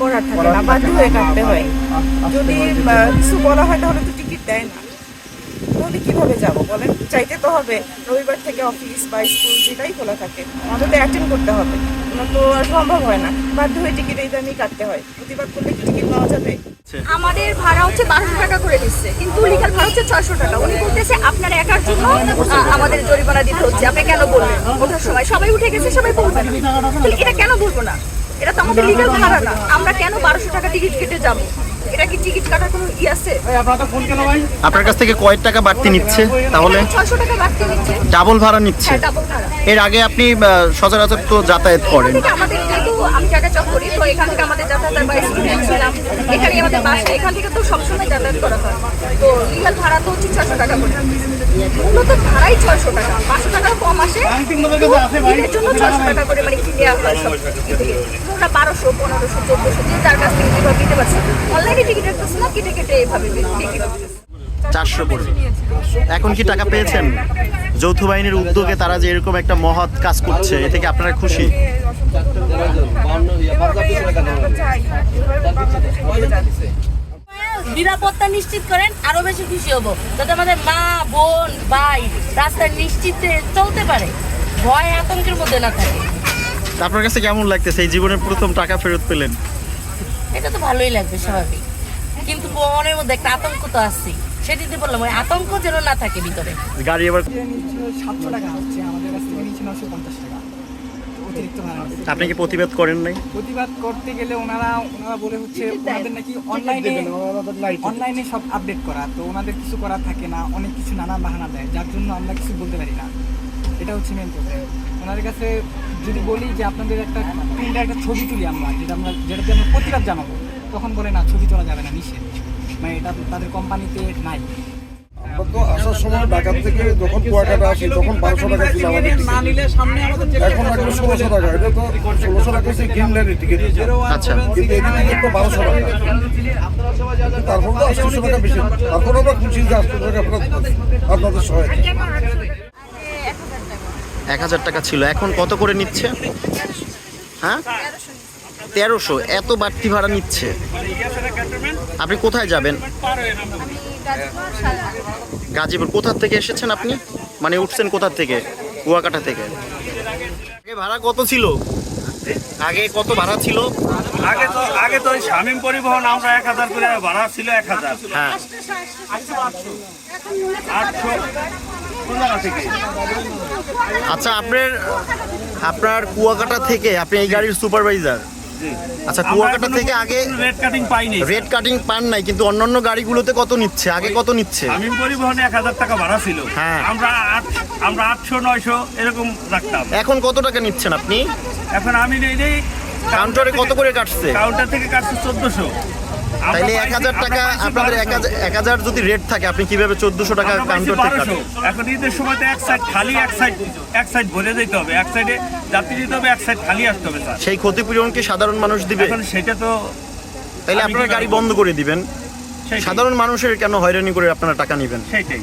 করার থাকে না বাধ্য হয়ে কাটতে হয়। যদি কিছু বলা হয় তাহলে তো টিকিট দেয় না। তাহলে কীভাবে যাব বলেন? চাইতে তো হবে রবিবার থেকে অফিস বা স্কুল যেটাই খোলা থাকে আমাদের তো অ্যাটেন্ড করতে হবে। না তো আর সম্ভব হয় না। বাধ্য হয়ে টিকিট এই দামই কাটতে হয়। প্রতিবাদ করলে কি টিকিট পাওয়া যাবে? আমাদের ভাড়া হচ্ছে বারোশো টাকা করে দিচ্ছে কিন্তু লিখার ভাড়া হচ্ছে ছয়শো টাকা। উনি বলতেছে আপনার একার জন্য আমাদের জরিমানা দিতে হচ্ছে। আপনি কেন বলবেন ওঠার সময় সবাই উঠে গেছে সবাই বলবেন এটা কেন বলব না? এটা তো আমাদের লিগাল ভাড়া না আমরা কেন বারোশো টাকা টিকিট কেটে যাব? এটা কি টিকিট কাটার কোনো ই আছে? আপনার কাছ থেকে কয় টাকা বাড়তি নিচ্ছে তাহলে? ছয়শো টাকা বাড়তি নিচ্ছে। ডাবল ভাড়া নিচ্ছে। হ্যাঁ ডাবল ভাড়া। এর আগে আপনি সচরাচর তো যাতায়াত করেন। আমাদের যেহেতু আমি জায়গা চক করি তো এখান থেকে আমাদের যাতায়াতের বা স্টুডেন্ট ছিলাম এখানে আমাদের বাসা এখান থেকে তো সবসময় যাতায়াত করা হয়। তো লিগাল ভাড়া তো হচ্ছে ছয়শো টাকা করে। মূলত ভাড়াই ছয়শো টাকা পাঁচশো টাকা কম আসে। এর জন্য ছয়শো টাকা করে মানে কি দেওয়া হয় সব। যে যার কাছ থেকে যেভাবে দিতে পারছে অনলাইনে টিকিট রাখতেছে না কেটে কেটে এভাবে বিক্রি চারশো করে। এখন কি টাকা পেয়েছেন? যৌথ বাহিনীর উদ্যোগে তারা যে এরকম একটা মহৎ কাজ করছে এ থেকে আপনারা খুশি? নিরাপত্তা নিশ্চিত করেন আরও বেশি খুশি হব। যাতে আমাদের মা বোন ভাই রাস্তায় নিশ্চিতে চলতে পারে। ভয় আতঙ্কের মধ্যে না থাকে। আপনার কাছে কেমন লাগতেছে? এই জীবনের প্রথম টাকা ফেরত পেলেন। এটা তো ভালোই লাগবে স্বাভাবিক। কিন্তু মনের মধ্যে একটা আতঙ্ক তো আসছে সেটিতে বললাম ওই আতঙ্ক যেন না থাকে ভিতরে। গাড়ি এবার সাতশো টাকা হচ্ছে আমাদের কাছ থেকে নিচ্ছে নশো পঞ্চাশ টাকা। অতিরিক্ত ভাড়া আপনি কি প্রতিবাদ করেন নাই? প্রতিবাদ করতে গেলে ওনারা ওনারা বলে হচ্ছে ওনাদের নাকি অনলাইনে অনলাইনে সব আপডেট করা তো ওনাদের কিছু করার থাকে না অনেক কিছু নানা বাহানা দেয় যার জন্য আমরা কিছু বলতে পারি না। এটা হচ্ছে মেন প্রবলেম ওনাদের কাছে যদি বলি যে আপনাদের একটা প্রিন্টে একটা ছবি তুলি আমরা যেটা আমরা যেটাতে আমরা প্রতিবাদ জানাব তখন বলে না ছবি তোলা যাবে না নিষেধ মানে এটা তাদের কোম্পানিতে নাই। আমরা তো আসার সময় ঢাকা থেকে যখন কুয়াকাটা আসি তখন বারোশো টাকা ছিল আমাদের এখন লাগবে ষোলোশো টাকা এটা তো ষোলোশো টাকা হচ্ছে গ্রিন লাইনের টিকিট আচ্ছা। কিন্তু এদিক তো বারোশো টাকা। তারপর তো আটশোশো টাকা বেশি। তারপর আমরা খুশি যে আটশো টাকা আপনাদের সহায়তা। এক হাজার টাকা ছিল এখন কত করে নিচ্ছে? হ্যাঁ? তেরোশো এত বাড়তি ভাড়া নিচ্ছে। আপনি কোথায় যাবেন? গাজীপুর। কোথা থেকে এসেছেন আপনি? মানে উঠছেন কোথা থেকে? কুয়াকাটা থেকে। আগে ভাড়া কত ছিল? আগে কত ভাড়া ছিল? আগে তো আগে তো শামীম পরিবহন আমরা এক হাজার করে ভাড়া ছিল এক হাজার। হ্যাঁ। আটশো আচ্ছা আপনার আপনার কুয়াকাটা থেকে আপনি এই গাড়ির সুপারভাইজার। আচ্ছা কুয়াকাটা থেকে আগে রেড কাটিং পাইনি। রেড কাটিং পান নাই কিন্তু অন্যান্য গাড়িগুলোতে কত নিচ্ছে? আগে কত নিচ্ছে? আমি পরিবহনে এক হাজার টাকা ভাড়া ছিল। হ্যাঁ। আমরা আট আমরা আটশো নয়শো এরকম রাখতাম। এখন কত টাকা নিচ্ছেন আপনি? এখন আমি নেই কাউন্টারে কত করে কাটছে? কাউন্টার থেকে কাটছে চোদ্দশো। তাইলে এক হাজার টাকা আপনাদের এক হাজার যদি রেট থাকে আপনি কীভাবে চোদ্দশো টাকা কাউন্টার থেকে এখন ঈদের সময় তো এক সাইড খালি এক সাইড এক সাইড ভরে দিতে হবে। এক সাইডে যাত্রী দিতে হবে এক সাইড খালি আসতে হবে স্যার। সেই ক্ষতিপূরণ কি সাধারণ মানুষ দিবে? এখন সেটা তো আপনারা গাড়ি বন্ধ করে দিবেন। সাধারণ মানুষের কেন হয়রানি করে আপনারা টাকা নেবেন? সেইটাই